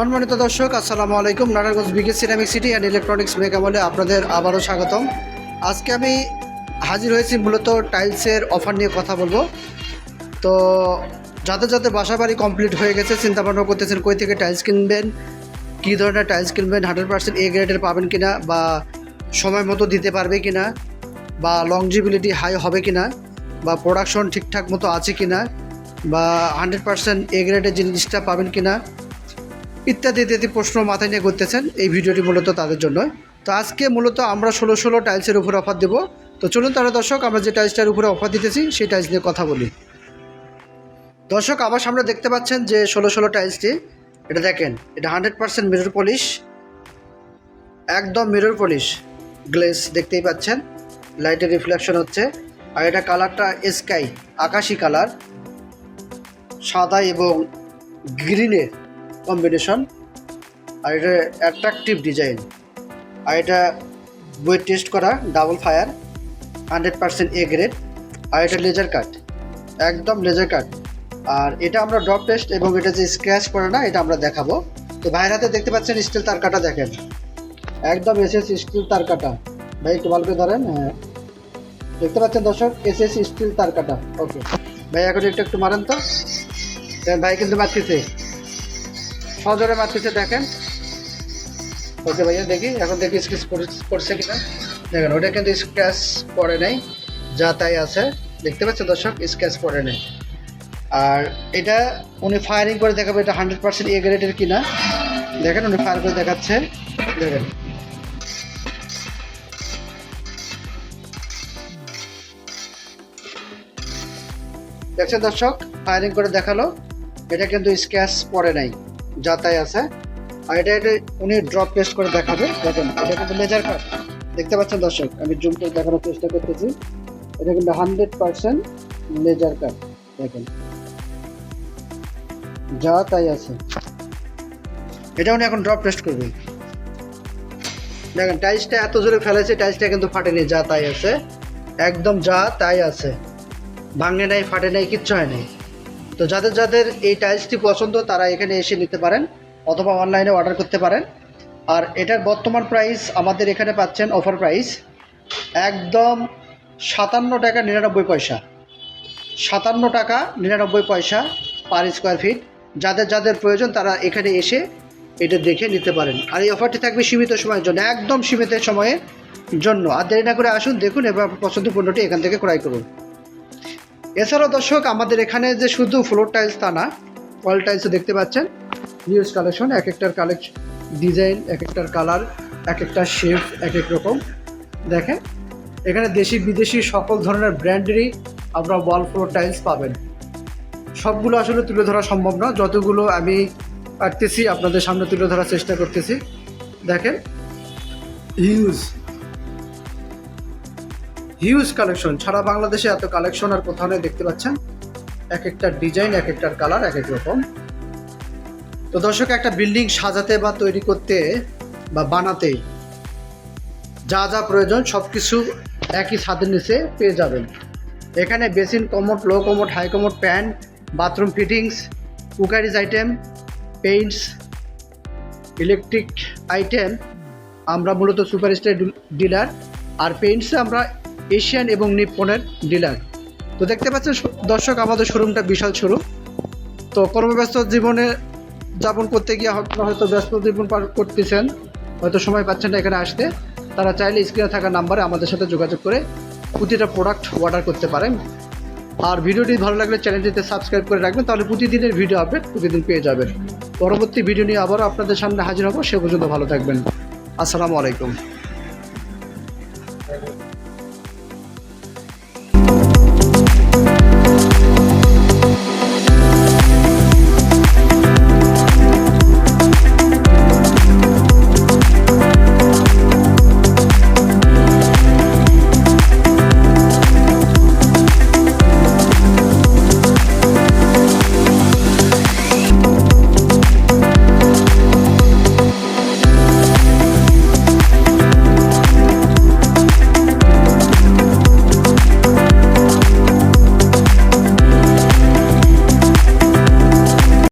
সম্মানিত দর্শক, আসসালামু আলাইকুম। Narayanganj BK ceramic city and electronics mega বলে আপনাদের আবারও স্বাগতম। আজকে আমি হাজির হয়েছি মূলত টাইলসের অফার নিয়ে কথা বলব। তো যাদের যাদের বাসা বাড়ি কমপ্লিট হয়ে গেছে চিন্তা ভাবনা করতেছেন কই থেকে টাইলস কিনবেন, কী ধরনের টাইলস কিনবেন হান্ড্রেড পার্সেন্ট এ গ্রেডের পাবেন কিনা, বা সময় মতো দিতে পারবে কিনা, বা লংজিবিলিটি হাই হবে কিনা, বা প্রোডাকশন ঠিকঠাক মতো আছে কিনা, বা হান্ড্রেড পার্সেন্ট এ গ্রেডের জিনিসটা পাবেন কিনা ইত্যাদি ইত্যাদি প্রশ্ন মাথায় নিয়ে করতেছেন এই ভিডিওটি মূলত তাদের জন্য। তো আজকে মূলত আমরা ষোলো ষোলো টাইলসের উপরে অফার দেবো। তো চলুন তাহলে দর্শক, আমরা যে টাইলসটার উপরে অফার দিতেছি, সেই টাইলস নিয়ে কথা বলি। দর্শক আমার সামনে দেখতে পাচ্ছেন যে ষোলো ষোলো টাইলসটি, এটা দেখেন, এটা হান্ড্রেড পার্সেন্ট মিরর পলিশ, একদম মিরর পলিশ, গ্লেস দেখতেই পাচ্ছেন, লাইটের রিফ্লেকশন হচ্ছে, আর এটা কালারটা স্কাই, আকাশি কালার, সাদা এবং গ্রিনের। কম্বিনেশন আর এটা অ্যাট্রাকটিভ ডিজাইন আর এটা বইয়ের টেস্ট করা double fire hundred percent A grade আর এটা লেজার কাট একদম লেজার কাট আর এটা আমরা ড্রপ টেস্ট এবং এটা যে স্ক্র্যাচ করে না, এটা আমরা দেখাবো। তো ভাইয়ের হাতে দেখতে পাচ্ছেন স্টিল তার কাটা দেখেন। একদম এসএস স্টিল তার কাটা। ভাই, একটু ভালো করে ধরেন হ্যাঁ। দেখতে পাচ্ছেন দর্শক এসএস স্টিল তার কাটা। ওকে ভাই, এখন একটু একটু মারেন তো। ভাই কিন্তু মারতেছে সজোরে মারতেছে দেখেন। ওকে ভাইয়া, দেখি, এখন দেখি স্কেচ করছে কিনা। দেখেন, ওটা কিন্তু স্ক্র্যাচ পড়ে নাই, যা তাই আছে। দেখতে পাচ্ছেন দর্শক স্ক্র্যাচ পড়ে নেই। আর এটা উনি ফায়ারিং করে দেখাবে, এটা হান্ড্রেড পার্সেন্ট এ গ্রেডের কিনা। দেখেন, উনি ফায়ার করে দেখাচ্ছে। দেখেন। দেখছেন দর্শক ফায়ারিং করে দেখাল, এটা কিন্তু স্ক্যাচ পড়ে নাই। যা তাই আছে। আর এটা এটা উনি ড্রপ টেস্ট করে দেখাবে। দেখেন, এটা কিন্তু লেজার কাট দেখতে পাচ্ছেন দর্শক, আমি জুম করে দেখানোর চেষ্টা করতেছি। এটা কিন্তু হান্ড্রেড পার্সেন্ট লেজার কাট দেখেন। যা তাই আছে। এটা উনি এখন ড্রপ টেস্ট করবে দেখেন টাইলসটা এত জোরে ফেলেছে টাইলসটা কিন্তু ফাটেনি, যা তাই আছে। একদম যা তাই আছে। ভাঙে নাই, ফাটে নাই, কিচ্ছু হয় নাই। তো যাদের যাদের এই টাইলসটি পছন্দ, তারা এখানে এসে নিতে পারেন অথবা অনলাইনে অর্ডার করতে পারেন। আর এটার বর্তমান প্রাইস আমাদের এখানে পাচ্ছেন অফার প্রাইস একদম সাতান্ন টাকা নিরানব্বই পয়সা। সাতান্ন টাকা নিরানব্বই পয়সা পার স্কোয়ার ফিট যাদের যাদের প্রয়োজন, তারা এখানে এসে এটা দেখে নিতে পারেন। আর এই অফারটি থাকবে সীমিত সময়ের জন্য, একদম সীমিত সময়ের জন্য। আর দেরি না করে আসুন, দেখুন এবার পছন্দের পণ্যটি এখান থেকে ক্রয় করুন। এছাড়াও দর্শক, আমাদের এখানে যে শুধু ফ্লোর টাইলস তা না ওয়াল টাইলসও দেখতে পাচ্ছেন। নিউজ কালেকশন, এক একটার কালেকশন ডিজাইন এক একটার কালার এক একটা শেপ এক এক রকম। দেখেন, এখানে দেশি বিদেশি সকল ধরনের ব্র্যান্ডেরই আমরা ওয়াল ফ্লোর টাইলস পাবেন। সবগুলো আসলে তুলে ধরা সম্ভব না, যতগুলো আমি পারতেছি আপনাদের সামনে তুলে ধরার চেষ্টা করতেছি। দেখেন হিউজ হিউজ কালেকশন। সারা বাংলাদেশে এত কালেকশন আর কোথাও নেই, দেখতে পাচ্ছেন? এক একটা ডিজাইন, এক একটার কালার, এক এক রকম। তো দর্শক, একটা বিল্ডিং সাজাতে বা তৈরি করতে বা বানাতে যা যা প্রয়োজন সব কিছু একই ছাদের নিচে পেয়ে যাবেন। এখানে basin commode low commode high commode pan bathroom fittings, cookeries item, paints, electric item. আমরা মূলত সুপার স্টার ডিলার। আর পেইন্টসে আমরা এশিয়ান এবং নিপ্পনের ডিলার। তো দেখতে পাচ্ছেন দর্শক, আমাদের শোরুমটা বিশাল শোরুম। তো কর্মব্যস্ত জীবনে যাপন করতে গিয়ে হয়তো ব্যস্ত জীবন পার করতেছেন। হয়তো সময় পাচ্ছেন না এখানে আসতে। তারা চাইলে স্ক্রিনে থাকা নাম্বারে আমাদের সাথে যোগাযোগ করে প্রতিটা প্রোডাক্ট অর্ডার করতে পারেন। আর ভিডিওটি ভালো লাগলে চ্যানেলটিতে সাবস্ক্রাইব করে রাখবেন, তাহলে প্রতিদিনের ভিডিও আপডেট প্রতিদিন পেয়ে যাবেন। পরবর্তী ভিডিও নিয়ে আবারও আপনাদের সামনে হাজির হব। সে পর্যন্ত ভালো থাকবেন। আসসালামু আলাইকুম।